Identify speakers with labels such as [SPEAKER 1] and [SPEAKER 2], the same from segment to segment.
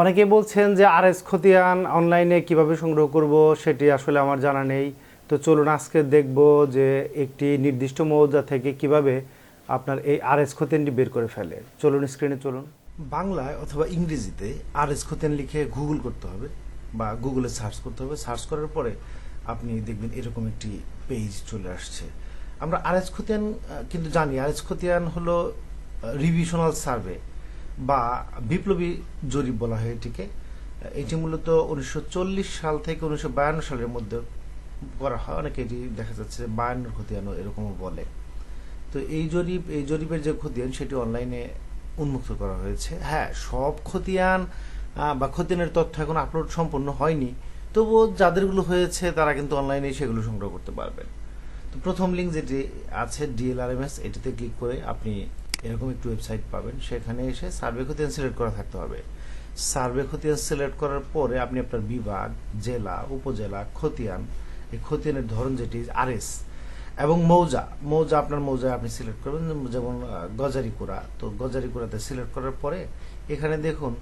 [SPEAKER 1] অনেকে বলছেন যে আর এস খতিয়ান অনলাইনে কীভাবে সংগ্রহ করব সেটি আসলে আমার জানা নেই। তো চলুন আজকে দেখব যে একটি নির্দিষ্ট মৌজা থেকে কীভাবে আপনার এই আর এস খতিয়ানটি বের করে ফেলে। চলুন স্ক্রিনে চলুন।
[SPEAKER 2] বাংলায় অথবা ইংরেজিতে আর এস খতিয়ান লিখে গুগল করতে হবে বা গুগলে সার্চ করতে হবে। সার্চ করার পরে আপনি দেখবেন এরকম একটি পেজ চলে আসছে। আমরা আর এস খতিয়ান কিন্তু জানি আর এস খতিয়ান হলো রিভিশনাল সার্ভে বা বিপ্লবী জরিপ বলা হয় এটিকে, এটি মূলত উনিশশো চল্লিশ সাল থেকে উনিশশো বায়ান্ন সালের মধ্যে করা হয়। অনেকে এটি দেখা যাচ্ছে বায়ান্নর খতিয়ানও এরকমও বলে। তো এই জরিপ, এই জরিপের যে খতিয়ান, সেটি অনলাইনে উন্মুক্ত করা হয়েছে। হ্যাঁ সব খতিয়ান বা খতিয়ানের তথ্য এখন আপলোড সম্পূর্ণ হয়নি। তবুও যাদেরগুলো হয়েছে, তারা কিন্তু অনলাইনে সেগুলো সংগ্রহ করতে পারবেন। তো প্রথম লিঙ্ক যেটি আছে ডিএলআরএমএস এটিতে ক্লিক করে আপনি এরকম একটি ওয়েবসাইট পাবেন। সেখানে এসে সার্ভে খতিয়ান সিলেক্ট করা থাকতে হবে। সার্ভে খতিয়ান সিলেক্ট করার পরে আপনি আপনার বিভাগ, জেলা, উপজেলা, খতিয়ান, এই খতিয়ানের ধরন যেটি আরএস এবং মৌজা। মৌজা, আপনার মৌজা আপনি সিলেক্ট করবেন। যেমন গজারিকুড়া। তো গজারিকুড়াতে সিলেক্ট করার পরে এখানে দেখুন,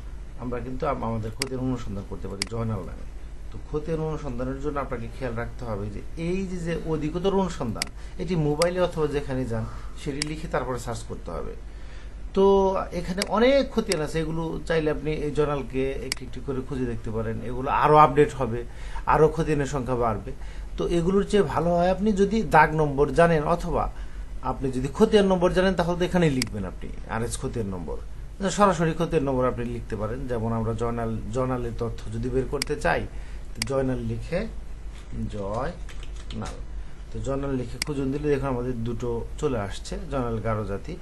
[SPEAKER 2] আমরা কিন্তু আমাদের ক্ষতির অনুসন্ধান করতে পারি জয়নাল নামে। তো ক্ষতির অনুসন্ধানের জন্য আপনাকে খেয়াল রাখতে হবে যে এই যে যে অধিকতর অনুসন্ধান, এটি মোবাইলে অথবা যেখানে যান, সেটি লিখে তারপরে সার্চ করতে হবে। তো এখানে অনেক খতিয়ান আছে, এগুলো চাইলে আপনি এই জার্নালকে একটি একটি করে খুঁজে দেখতে পারেন। এগুলো আরও আপডেট হবে আরও খতিয়ানের সংখ্যা বাড়বে। তো এগুলোর চেয়ে ভালো হয় আপনি যদি দাগ নম্বর জানেন, অথবা আপনি যদি খতিয়ান নম্বর জানেন, তাহলে তো এখানেই লিখবেন আপনি আর এস খতিয়ান নম্বর। সরাসরি খতিয়ান নম্বর আপনি লিখতে পারেন, যেমন আমরা জয়নাল জয়নালের তথ্য যদি বের করতে চাই জয়নাল লিখে জয় নাল তো জয়নাল লিখে খুঁজুন দিলে দেখুন আমাদের দুটো চলে আসছে, জয়নাল গারো জাতি।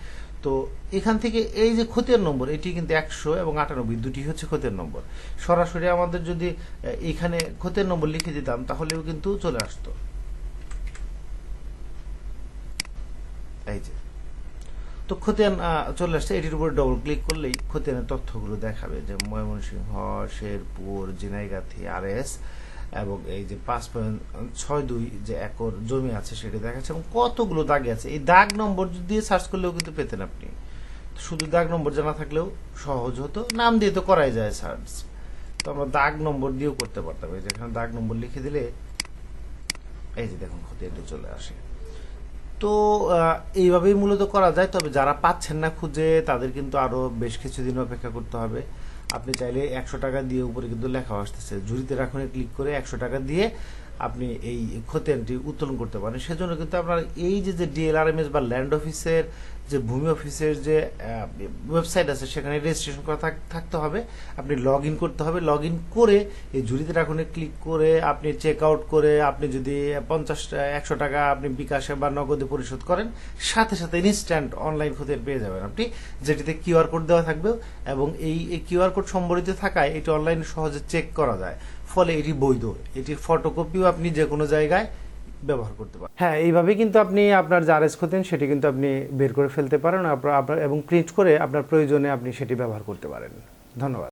[SPEAKER 2] তো এখান থেকে এই যে খতিয়ান নম্বর, এটি কিন্তু একশো এবং আটানব্বই, দুটি হচ্ছে খতিয়ান নম্বর। সরাসরি আমাদের যদি এখানে খতিয়ান নম্বর লিখে দিতাম, তাহলেও কিন্তু চলে আসতো। এই যে। তো খতিয়ান চলে আসছে। এটির উপরে ডবল ক্লিক করলেই খতিয়ানের তথ্যগুলো দেখাবে যে ময়মনসিংহ, শেরপুর জিনাইগাথি আর এস এবং এই যে পাঁচ পয়েন্ট ছয় দুই যে একর জমি আছে সেটা দেখাচ্ছে এবং কতগুলো দাগে আছে। এই দাগ নম্বর দিয়ে সার্চ করলেও কিন্তু পেতেন আপনি। শুধু দাগ নম্বর জানা থাকলেও সহজ হতো। নাম দিয়ে তো করাই যায় সার্চ তো আমরা দাগ নম্বর দিয়েও করতে পারতাম। এই যে এখানে দাগ নম্বর লিখে দিলে এই যে দেখুন, খতিয়ানটি চলে আসে। তো এইভাবেই মূলত করা যায়। তবে যারা পাচ্ছেন না খুঁজে, তাদের কিন্তু আরও বেশ কিছুদিন অপেক্ষা করতে হবে। আপনি চাইলে একশো টাকা দিয়ে উপরে কিন্তু লেখা আসতেছে। ঝুড়িতে রাখুন, ক্লিক করে একশো টাকা দিয়ে আপনি এই খতিয়ানটি উত্তোলন করতে পারেন। সেজন্য কিন্তু আপনার এই যে যে ডিএলআরএমএস বা ল্যান্ড অফিসের যে ভূমি অফিসের যে ওয়েবসাইট আছে, সেখানে রেজিস্ট্রেশন করা থাক- থাকতে হবে। আপনি লগ করতে হবে। লগ করে এই ঝুড়িতে রাখুনে। ক্লিক করে আপনি চেক আউট করে আপনি যদি পঞ্চাশ, একশো টাকা আপনি বিকাশে বা নগদে পরিশোধ করেন, সাথে সাথে ইনস্ট্যান্ট অনলাইন খতিয়ান পেয়ে যাবেন আপনি। যেটিতে কিউআর কোড দেওয়া থাকবে এবং এই কিউআর কোড সম্বলিত থাকায় এটি অনলাইনে সহজে চেক করা যায়। ফলে এটি বৈধ। এটির ফটোকপিও আপনি যে কোনো জায়গায় ব্যবহার করতে পারেন।
[SPEAKER 1] হ্যাঁ এইভাবে কিন্তু আপনি আপনার যা রেস খতেন সেটি কিন্তু আপনি বের করে ফেলতে পারেন। আপনার এবং প্রিন্ট করে আপনার প্রয়োজনে আপনি সেটি ব্যবহার করতে পারেন। ধন্যবাদ।